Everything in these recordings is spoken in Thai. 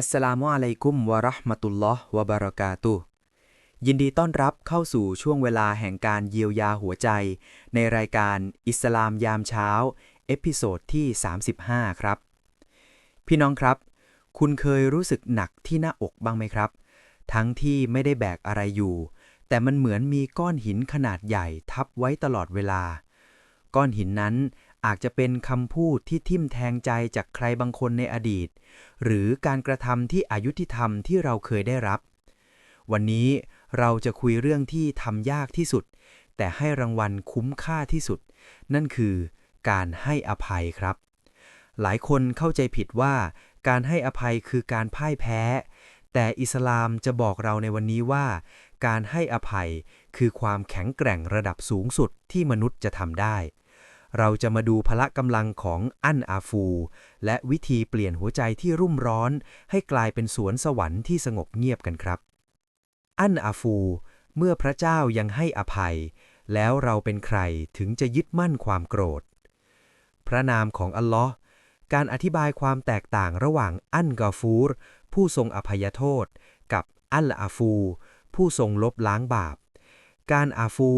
อัสสลามุอะลัยกุมวะราะห์มะตุลลอฮ์วะบะเราะกาตุยินดีต้อนรับเข้าสู่ช่วงเวลาแห่งการเยียวยาหัวใจ ในรายการอิสลามยามเช้า เอพิโซดที่ 35 ครับ พี่น้องครับ คุณเคยรู้สึกหนักที่หน้าอกบ้างไหมครับ ทั้งที่ไม่ได้แบกอะไรอยู่ แต่มันเหมือนมีก้อนหินขนาดใหญ่ทับไว้ตลอดเวลา ก้อนหินนั้น อาจจะเป็นคำพูดที่ทิ่มแทงใจจากใครบางคนในอดีต หรือการกระทำที่อายุติธรรมที่เราเคยได้รับ วันนี้เราจะคุยเรื่องที่ทำยากที่สุด แต่ให้รางวัลคุ้มค่าที่สุด นั่นคือการให้อภัยครับ หลายคนเข้าใจผิดว่า การให้อภัยคือการพ่ายแพ้ แต่อิสลามจะบอกเราในวันนี้ว่า การให้อภัยคือความแข็งแกร่งระดับสูงสุดที่มนุษย์จะทำได้ เราจะมาดูพละกำลังของอันอาฟู และวิธีเปลี่ยนหัวใจที่รุ่มร้อน ให้กลายเป็นสวนสวรรค์ที่สงบเงียบกันครับ อันอาฟู เมื่อพระเจ้ายังให้อภัย แล้วเราเป็นใครถึงจะยึดมั่นความโกรธ พระนามของอัลลอฮ์การอธิบายความแตกต่างระหว่างอันกาฟูร ผู้ทรงอภัยโทษ กับอัลอาฟู ผู้ทรงลบล้างบาป การอาฟู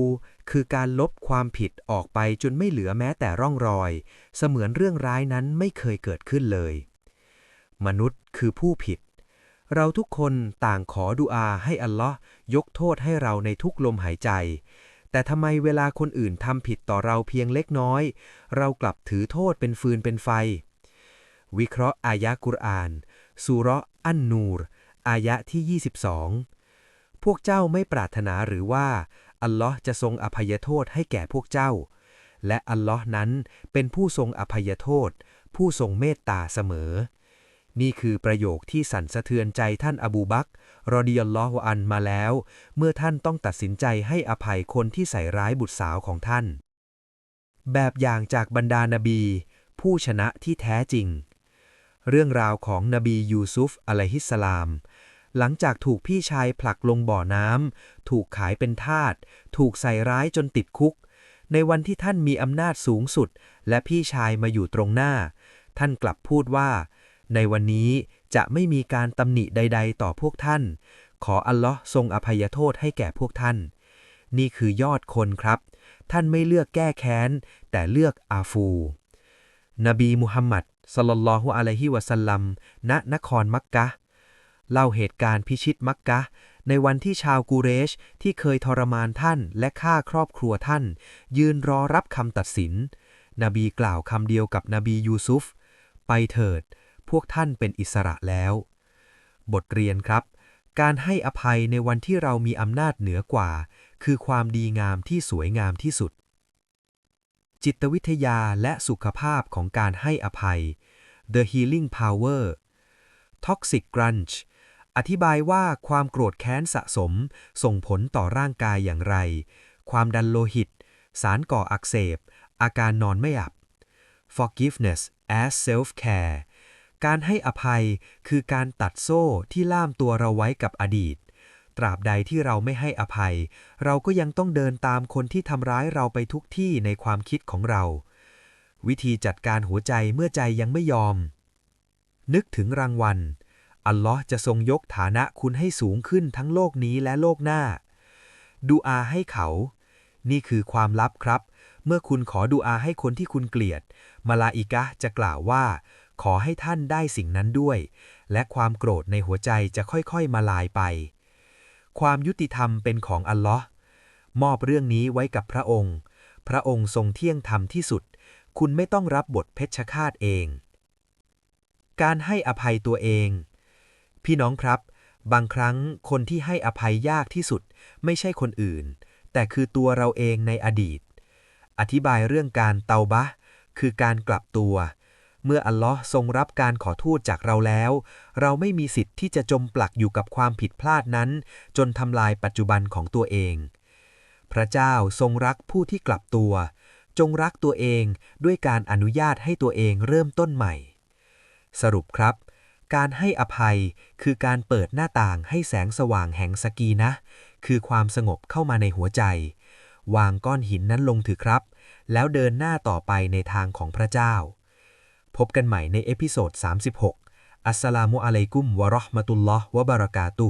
คือการลบความผิดออกไปจนไม่เหลือแม้แต่ร่องรอย เสมือนเรื่องร้ายนั้นไม่เคยเกิดขึ้นเลย มนุษย์คือผู้ผิด เราทุกคนต่างขอดุอาให้อัลลอฮ์ยกโทษให้เราในทุกลมหายใจ แต่ทำไมเวลาคนอื่นทำผิดต่อเราเพียงเล็กน้อย เรากลับถือโทษเป็นฟืนเป็นไฟ วิเคราะห์อายะกุรอานสุร์อันนูร อายะที่ 22 พวกเจ้าไม่ปรารถนาหรือว่า อัลลอฮ์จะทรงอภัยโทษให้แก่พวกเจ้า และอัลลอฮ์นั้นเป็นผู้ทรงอภัยโทษ ผู้ทรงเมตตาเสมอ นี่คือประโยคที่สั่นสะเทือนใจท่านอบูบักรอดิยัลลอฮุอันมาแล้ว เมื่อท่านต้องตัดสินใจให้อภัยคนที่ใส่ร้ายบุตรสาวของท่าน แบบอย่างจากบรรดานาบี ผู้ชนะที่แท้จริง เรื่องราวของนบียูซุฟอะลัยฮิสสลาม หลังจากถูกพี่ชายผลักลงบ่อน้ำ ถูกขายเป็นทาส ถูกใส่ร้ายจนติดคุก ในวันที่ท่านมีอำนาจสูงสุด และพี่ชายมาอยู่ตรงหน้า ท่านกลับพูดว่า ในวันนี้จะไม่มีการตำหนิใด ๆ ต่อพวกท่าน ขออัลลอฮ์ทรงอภัยโทษให้แก่พวกท่าน นี่คือยอดคนครับ ท่านไม่เลือกแก้แค้น แต่เลือกอาฟู นบีมุฮัมมัดสลลัลลอฮุอะลัยฮิวะสัลลัม ณ นครมักกะ เล่าเหตุการณ์พิชิตมักกะ ในวันที่ชาวกูเรชที่เคยทรมานท่านและฆ่าครอบครัวท่าน ยืนรอรับคำตัดสิน นบีกล่าวคำเดียวกับนบียูซุฟ ไปเถิด พวกท่านเป็นอิสระแล้ว บทเรียนครับ การให้อภัยในวันที่เรามีอำนาจเหนือกว่า คือความดีงามที่สวยงามที่สุด จิตวิทยาและสุขภาพของการให้อภัย The Healing Power Toxic Grunge อธิบายว่าความโกรธแค้นสะสม ส่งผลต่อร่างกายอย่างไร ความดันโลหิต สารก่ออักเสบ อาการนอนไม่หลับ Forgiveness as self-care การให้อภัยคือการตัดโซ่ที่ล่ามตัวเราไว้กับอดีต ตราบใดที่เราไม่ให้อภัย เราก็ยังต้องเดินตามคนที่ทำร้ายเราไปทุกที่ในความคิดของเรา วิธีจัดการหัวใจเมื่อใจยังไม่ยอม นึกถึงรางวัล อัลลอฮ์จะทรงยกฐานะคุณให้สูงขึ้นทั้งโลกนี้และโลกหน้า ดูอาให้เขา นี่คือความลับครับ เมื่อคุณขอดูอาให้คนที่คุณเกลียด มาลาอิกะจะกล่าวว่า ขอให้ท่านได้สิ่งนั้นด้วย และความโกรธในหัวใจจะค่อยๆมาลายไป ความยุติธรรมเป็นของอัลลอฮ์มอบเรื่องนี้ไว้กับพระองค์ พระองค์ทรงเที่ยงธรรมที่สุด คุณไม่ต้องรับบทเพชฌฆาตเอง การให้อภัยตัวเอง พี่น้องครับ บางครั้งคนที่ให้อภัยยากที่สุด ไม่ใช่คนอื่น แต่คือตัวเราเองในอดีต อธิบายเรื่องการเตาบะ คือการกลับตัว เมื่ออัลลอฮ์ทรงรับการขอโทษจากเราแล้ว เราไม่มีสิทธิ์ที่จะจมปลักอยู่กับความผิดพลาดนั้น จนทำลายปัจจุบันของตัวเอง พระเจ้าทรงรักผู้ที่กลับตัว จงรักตัวเองด้วยการอนุญาตให้ตัวเองเริ่มต้นใหม่ สรุปครับ การให้อภัยคือการเปิดหน้าต่างให้แสงสว่างแห่งสกีนะ คือความสงบเข้ามาในหัวใจ วางก้อนหินนั้นลงถือครับ แล้วเดินหน้าต่อไปในทางของพระเจ้า พบกันใหม่ในเอพิโซด 36 อัสสลามุอะลัยกุมวะราะห์มะตุลลอฮ์วะบาราะกาตุ